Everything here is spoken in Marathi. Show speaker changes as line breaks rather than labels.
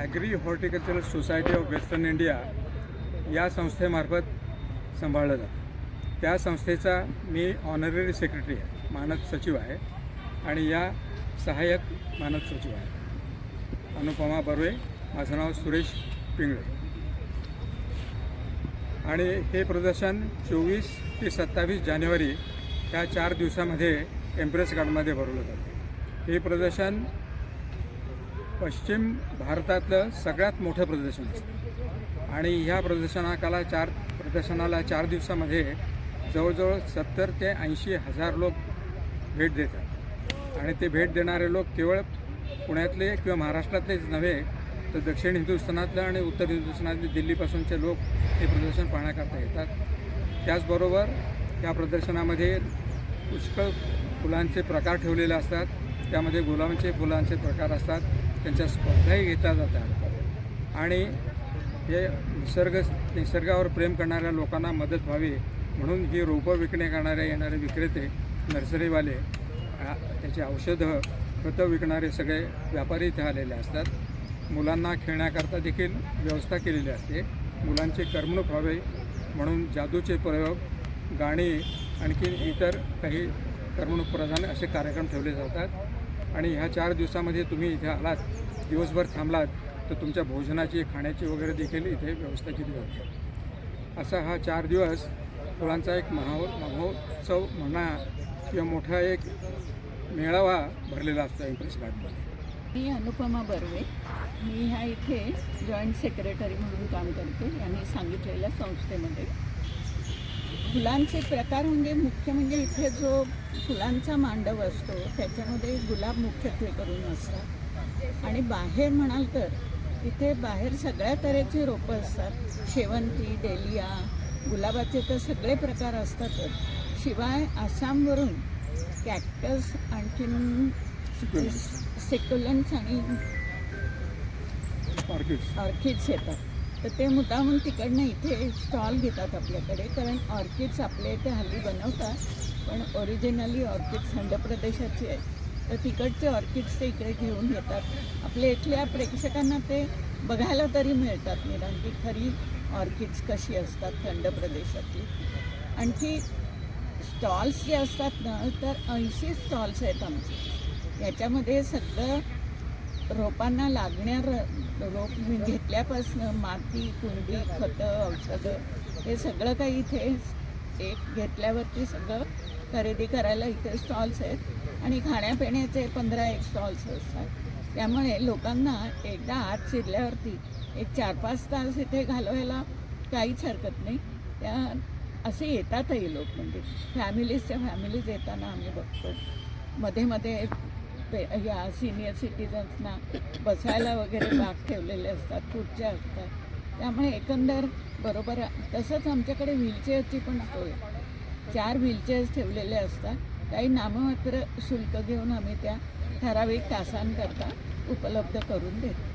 Agri horticultural society of western India या संस्थेमार्फत सांभाळलं जातं. त्या संस्थेचा मी ऑनररी सेक्रेटरी आहे मानद सचिव आहे आणि या सहाय्यक मानद सचिव आहे. अनुपमा बर्वे माझं नाव सुरेश पिंगळे. आणि हे प्रदर्शन चोवीस ते सत्तावीस जानेवारी या चार दिवसामध्ये एम्प्रेस गार्डमध्ये भरवलं जातं. हे प्रदर्शन पश्चिम भारतातलं सगळ्यात मोठं प्रदर्शन असतं. आणि ह्या प्रदर्शनाकाला चार प्रदर्शनाला चार दिवसामध्ये जवळजवळ सत्तर ते ऐंशी हजार लोक भेट देतात. आणि ते भेट देणारे लोक केवळ पुण्यातले किंवा महाराष्ट्रातलेच नव्हे तर दक्षिण हिंदुस्थानातलं आणि उत्तर हिंदुस्थानातले दिल्लीपासूनचे लोक हे प्रदर्शन पाहण्याकरता येतात. त्याचबरोबर या प्रदर्शनामध्ये पुष्कळ फुलांचे प्रकार ठेवलेले असतात. त्यामध्ये गुलाबांचे फुलांचे प्रकार असतात. त्यांच्या स्पर्धाही घेतल्या जातात. आणि हे निसर्ग निसर्गावर प्रेम करणाऱ्या लोकांना मदत व्हावी म्हणून ही रोपं विकणे करणारे येणारे विक्रेते नर्सरीवाले त्याची औषधं खतं विकणारे सगळे व्यापारी इथे आलेले असतात. मुलांना खेळण्याकरता देखील व्यवस्था केलेली असते. मुलांची करमणूक व्हावी म्हणून जादूचे प्रयोग गाणी आणखी इतर काही करमणूक प्रधान असे कार्यक्रम ठेवले जातात. आणि ह्या चार दिवसामध्ये तुम्ही इथे आलात दिवसभर थांबलात तर तुमच्या भोजनाची खाण्याची वगैरे देखील इथे व्यवस्था केली जाते. असा हा चार दिवस फुलांचा एक महो महोत्सव म्हणा किंवा मोठा एक मेळावा भरलेला असतो इम्प्रेस गार्डनमध्ये
मी अनुपमा बर्वे. मी ह्या इथे जॉईंट सेक्रेटरी म्हणून काम करते यांनी सांगितलेल्या संस्थेमध्ये. फुलांचे प्रकार म्हणजे मुख्य म्हणजे इथे जो फुलांचा मांडव असतो त्याच्यामध्ये गुलाब मुख्यत्वे करून असतात. आणि बाहेर म्हणाल तर तिथे बाहेर सगळ्या तऱ्हेची रोपं असतात. शेवंती डेलिया गुलाबाचे तर सगळे प्रकार असतातच. शिवाय आसामवरून कॅक्टस आणखीन सेक्युलन्स आणि
ऑर्किड्स
येतात. तर ते मुद्दामून तिकडनं इथे स्टॉल घेतात आपल्याकडे. कारण ऑर्किड्स आपल्या इथे हल्ली बनवतात पण ओरिजिनली ऑर्किड्स थंड प्रदेशाची आहेत. तर तिकडचे ऑर्किड्स ते इकडे घेऊन येतात. आपल्या इथल्या प्रेक्षकांना ते बघायला तरी मिळतात निदान की खरी ऑर्किड्स कशी असतात थंड प्रदेशातली. आणखी स्टॉल्स जे असतात ना तर ऐंशी स्टॉल्स आहेत आमचे. याच्यामध्ये सगळं रोपांना लागण्या रोप मी घेतल्यापासनं माती कुंडी खतं औषधं हे सगळं काही इथे एक घेतल्यावरती सगळं खरेदी करायला इथे स्टॉल्स आहेत आणि खाण्यापिण्याचे पंधरा एक स्टॉल्स असतात. त्यामुळे लोकांना एकदा आत शिरल्यावरती एक चार पाच तास इथे घालवायला काहीच हरकत नाही. त्या असे येतातही लोक म्हणजे फॅमिलीजच्या फॅमिलीज येताना आम्ही बघतो. मध्ये मध्ये पे या सिनियर सिटीजन्सना बसायला वगैरे बाग ठेवलेले असतात खुर्च्या असतात. त्यामुळे एकंदर बरोबर तसंच आमच्याकडे व्हीलचेअरची पण सोय. चार व्हीलचेअर्स ठेवलेले असतात. काही नाममात्र शुल्क घेऊन आम्ही त्या ठराविक तासांकरता उपलब्ध करून देतो.